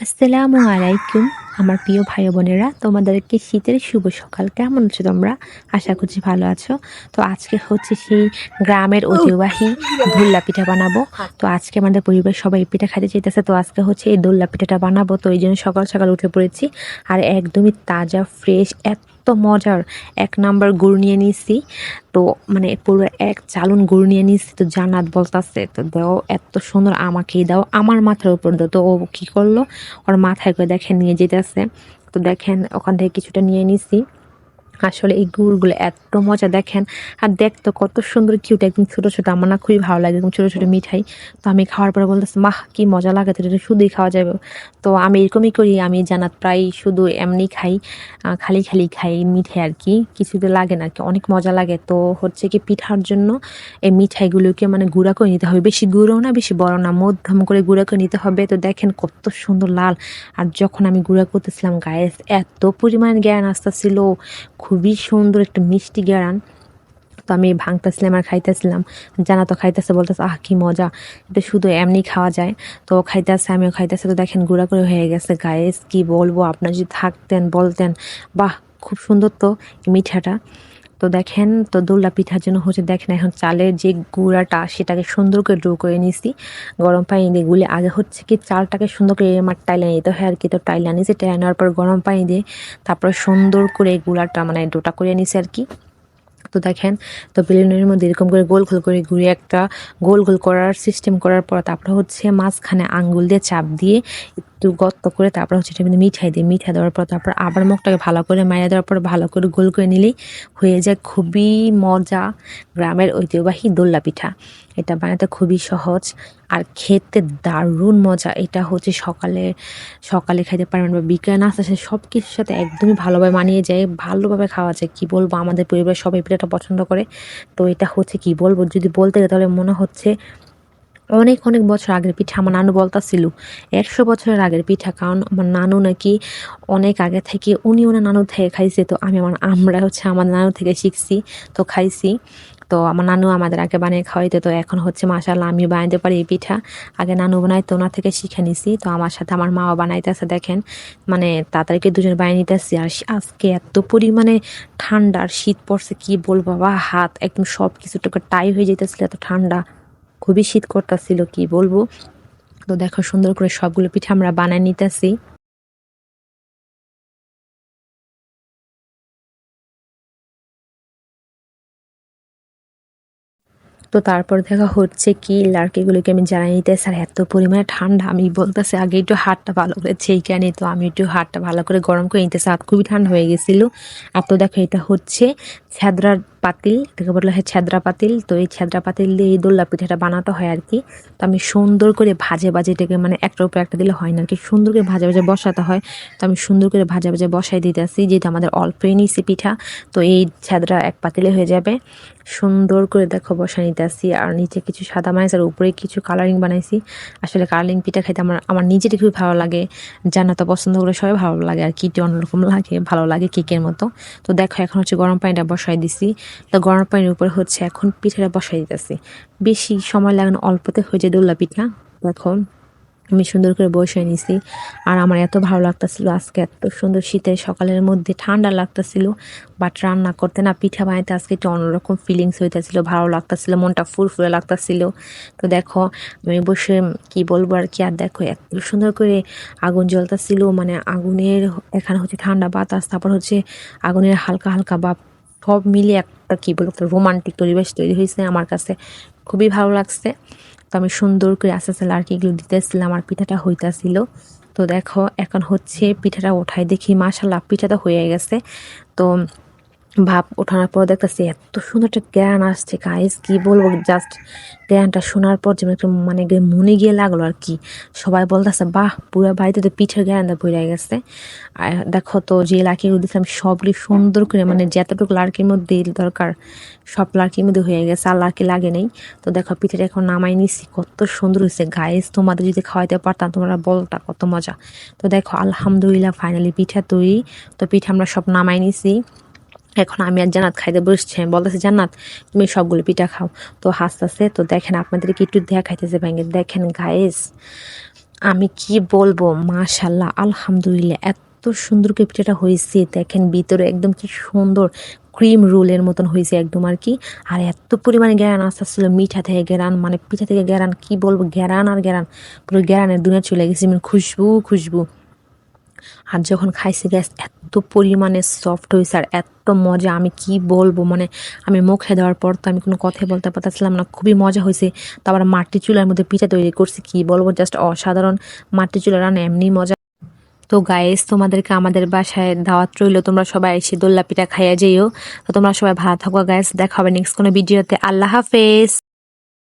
আসসালামু আলাইকুম আমার প্রিয় ভাই বোনেরা। তোমাদেরকে শীতের শুভ সকাল। কেমন আছো তোমরা? আশা করছি ভালো আছো। তো আজকে হচ্ছে সেই গ্রামের ঐতিহ্যবাহী দোল্লা পিঠা বানাবো। তো আজকে আমাদের পরিবার সবাই পিঠা খাইতে চাইতেছে। তো আজকে হচ্ছে এই দোল্লা পিঠাটা বানাবো। তো এই জন্য সকাল সকাল উঠে পড়েছি। আর একদমই তাজা ফ্রেশ এত মজার। এক নাম্বার গুড় নিয়ে নিছি। তো মানে পুরো এক চালুন গুড় নিয়ে নিছি। তো জান্নাত বলতাছে, তো দাও, এত সুন্দর আমাকেই দাও। আমার মাথার উপর দাও তো ও কী করল? ওর মাথায় করে দেখেন, নিয়ে যেতেছে। তো দেখেন, ওখান থেকে কিছুটা নিয়ে নিছি। আসলে এই গুড়গুলো এত মজা দেখেন। আর দেখতো কত সুন্দর কিউট একদম ছোটো ছোটো, আমার না খুবই ভালো লাগে, একদম ছোটো ছোটো মিঠাই। তো আমি খাওয়ার পরে বলতেছি, মাহ, কি মজা লাগে তো এটা শুধুই খাওয়া যাবে। তো আমি এরকমই করি, আমি জানাত প্রায় শুধু এমনি খাই খালি খালি খাই মিঠাই আর কি, কিছুতে লাগে না কি, অনেক মজা লাগে। তো হচ্ছে কি পিঠার জন্য এই মিঠাইগুলোকে মানে গুঁড়া করে নিতে হবে, বেশি গুঁড়ো না, বেশি বড় না, মধ্যম করে গুঁড়া করে নিতে হবে। তো দেখেন কত সুন্দর লাল। আর যখন আমি গুঁড়া করতেছিলাম গায়ে এত পরিমাণ জ্ঞান আসতেছিল খুবই সুন্দর একটা মিষ্টি গ্যারান। তো আমি ভাঙতেছিলাম আর খাইতেছিলাম। জানা তো খাইতেছে, বলতেছে, আহ, কি মজা। এটা শুধু এমনি খাওয়া যায়। তো খাইতেছে, আমিও খাইতেছে। তো দেখেন, গুঁড়া করে হয়ে গেছে। গায়েস কি বলব? আপনার যদি থাকতেন, বলতেন, বাহ, খুব সুন্দর তো মিঠাটা। তো দেখেন, তো দোল্লা পিঠার জন্য হচ্ছে দেখেন এখন চালের যে গুঁড়াটা, সেটাকে সুন্দর করে ডো করে নিছি গরম পানি দিয়ে গুলে আগে হচ্ছে কি চালটাকে সুন্দর করে আমার টাইলা নিতে হয় আর কি, তো টাইলা নিয়েছি, টাইলা নেওয়ার পর গরম পানি দিয়ে তারপরে সুন্দর করে গুঁড়াটা মানে ডোটা করে নিছি আর কি। তো দেখেন, তো বেলুনের মধ্যে এরকম করে গোল গোল করে ঘুরে একটা গোল গোল করার সিস্টেম করার পর তারপরে হচ্ছে মাঝখানে আঙ্গুল দিয়ে চাপ দিয়ে একটু গর্ত করে তারপর হচ্ছে এটা কিন্তু মিঠাই দিই। মিঠাই দেওয়ার পর তারপর আবার মুখটাকে ভালো করে মাইরা দেওয়ার পর ভালো করে গোল করে নিলেই হয়ে যায় খুবই মজা গ্রামের ঐতিহ্যবাহী দোল্লা পিঠা। এটা বানাতে খুবই সহজ আর খেতে দারুণ মজা। এটা হচ্ছে সকালে সকালে খাইতে পারবেন বা বিকেলে নাস্তা সে সব কিছুর সাথে একদমই ভালোভাবে মানিয়ে যায়, ভালোভাবে খাওয়া যায়। কী বলব? আমাদের পরিবার সবাই পিঠাটা পছন্দ করে। তো এটা হচ্ছে কি বলব? যদি বলতে গেলে তাহলে মনে হচ্ছে অনেক অনেক বছর আগের পিঠা আমার নানু বলতাছিল। একশো বছরের আগের পিঠা, কারণ আমার নানু নাকি অনেক আগে থেকে উনি ওনার নানু থেকে খাইছে। তো আমি আমার, আমরা হচ্ছে আমার নানু থেকে শিখছি, তো খাইছি। তো আমার নানু আমাদের আগে বানিয়ে খাওয়াইতে, তো এখন হচ্ছে মাসাল্লাহ আমি বানাইতে পারি এই পিঠা। আগে নানু বানাইতো, ওনার থেকে শিখে নিছি। তো আমার সাথে আমার মাও বানাইতেছে, দেখেন। মানে তাড়াতাড়ি দুজন বানিয়ে নিতেছি। আর আজকে এত পরিমাণে ঠান্ডা আর শীত পড়ছে, কি বলব বা হাত একদম সব কিছুটাকে টাই হয়ে যেতেছিল এত ঠান্ডা। খুবই শীত করতেছিল, কি বলব? তো দেখো সুন্দর করে সবগুলো পিঠা আমরা বানায় নিতেছি। তো তারপর দেখা হচ্ছে কি লাড়কিগুলোকে আমি জ্বালিয়ে নিতেছি আর এত পরিমাণে ঠান্ডা। আমি বলতেছি, আগে একটু হাতটা ভালো করে আনি, তো আমি একটু হাতটা ভালো করে গরম করে নিতেছি। হাত খুবই ঠান্ডা হয়ে গেছিল। আর তো দেখো, এটা হচ্ছে ছ্যাদরার পাতিল, এটাকে বলা হয় ছ্যাদরা পাতিল। তো এই ছ্যাদরা পাতিল দিয়ে এই দোল্লা পিঠাটা বানাতে হয় আর কি। তো আমি সুন্দর করে ভাজে ভাজে এটাকে মানে একটার উপর একটা দিলে হয় না আর কি। সুন্দর করে ভাজে ভাজে বসাতে হয়। তো আমি সুন্দর করে ভাজে ভাজে বসাই দিতেছি, যেহেতু আমাদের অল্পই নিছি পিঠা। তো এই ছ্যাদরা এক পাতিলে হয়ে যাবে। সুন্দর করে দেখো বসা নিতেছি। আর নিচে কিছু সাদা মাইস আর উপরে কিছু কালারিং বানাইছি। আসলে কালারিং পিঠা খাইতে আমার আমার নিজেরই খুবই ভালো লাগে। জানা তো পছন্দ করে সবাই ভালো লাগে আর কিটি অন্যরকম লাগে, ভালো লাগে কেকের মতো। তো দেখো এখন হচ্ছে গরম পানিটা বসাই দিছি। তো গরম পানির উপর হচ্ছে, এখন পিঠাটা বসাই দিতেছি। বেশি সময় লাগে না, অল্পতে হয়ে যায় দোল্লা পিঠা দেখো আমি সুন্দর করে বসে নিছি। আর আমার এত ভালো লাগতেছিল আজকে, এত সুন্দর শীতের সকালের মধ্যে ঠান্ডা লাগতেছিল। বাট রান্না করতে না, পিঠা বানাইতে আজকে একটু অন্যরকম ফিলিংস হইতেছিল, ভালো লাগতেছিল, মনটা ফুরফুরে লাগতেছিল। তো দেখো, আমি বসে কি বলব আর কি, আর দেখো, এত সুন্দর করে আগুন জ্বলতেছিল মানে আগুনের এখানে হচ্ছে ঠান্ডা বাতাস, তারপর হচ্ছে আগুনের হালকা হালকা বা সব মিলে একটা কী বলব রোমান্টিক পরিবেশ তৈরি হয়েছে আমার কাছে। খুবই ভালো লাগছে। তো আমি সুন্দর করে আস্তে আস্তে লাড়কিগুলো দিতেছিলাম আর পিঠাটা হইতাছিল। তো দেখো, এখন হচ্ছে পিঠাটা ওঠাই দেখি মাশাল্লাহ পিঠাটা হয়ে গেছে। তো ভাব ওঠানোর পর দেখতেছি এত সুন্দর একটা জ্ঞান আসছে গাইস কি বলব? জাস্ট জ্ঞানটা শোনার পর যেমন একটু মানে মনে গিয়ে লাগল আর কি। সবাই বলতেছে, বাহ, পুরো বাড়িতে তো পিঠের জ্ঞানটা বইরে গেছে। আর দেখো তো, যে লাকিগুলো দিয়েছিলাম, সবগুলি সুন্দর করে মানে যতটুকু লাড়কির মধ্যে দরকার, সব লাড়কির মধ্যে হয়ে গেছে, আর লাড়কি লাগে নেই। তো দেখো, পিঠেটা এখন নামাই নিছি, কত সুন্দর হয়েছে গাইস তোমাদের যদি খাওয়াইতে পারতাম, তোমরা বলতা কত মজা। তো দেখো, আলহামদুলিল্লাহ ফাইনালি পিঠা তৈরি। তো পিঠা আমরা সব নামাই নিছি। এখন আমি আর জান্নাত খাইতে বসছি। বলতেছি, জান্নাত, তুমি সবগুলো পিঠা খাও। তো হাসতেছে, তো দেখেন আপনাদেরকে একটু দেখা খাইতেছে ভেঙে দেখেন গায়েস আমি কি বলব? মাশাল্লাহ আলহামদুলিল্লাহ, এত সুন্দর করে পিঠাটা হয়েছে। দেখেন ভিতরে একদম কি সুন্দর ক্রিম রোলের মতন হয়েছে একদম আর কি। আর এত পরিমাণে গ্যারান আসতেছিল মিঠা থেকে গ্যারান মানে পিঠা থেকে গ্যারান কি বলব? গ্যারান আর গ্যারান পুরো গ্যারানের দুনিয়া চলে গেছে মানে খুশবু খুশবু। আর যখন খাইছি গ্যাস এত পরিমাণে সফট হয়েছে আর এত মজা, আমি কি বলব? মানে আমি মুখে দেওয়ার পর তো আমি কোনো কথাই বলতে পারতেছিলাম না। খুবই মজা হয়েছে তারপর মাটি চুলার মধ্যে পিঠা তৈরি করছি, কি বলব? জাস্ট অসাধারণ মাটি চুলা রান্না, এমনি মজা। তো গায়েস তোমাদেরকে আমাদের বাসায় দাওয়াত রইল। তোমরা সবাই এসে দোল্লা পিঠা খাইয়া যেও তো তোমরা সবাই ভালো থাকো গায়েস দেখা হবে নেক্সট কোনো ভিডিওতে। আল্লাহ হাফেজ।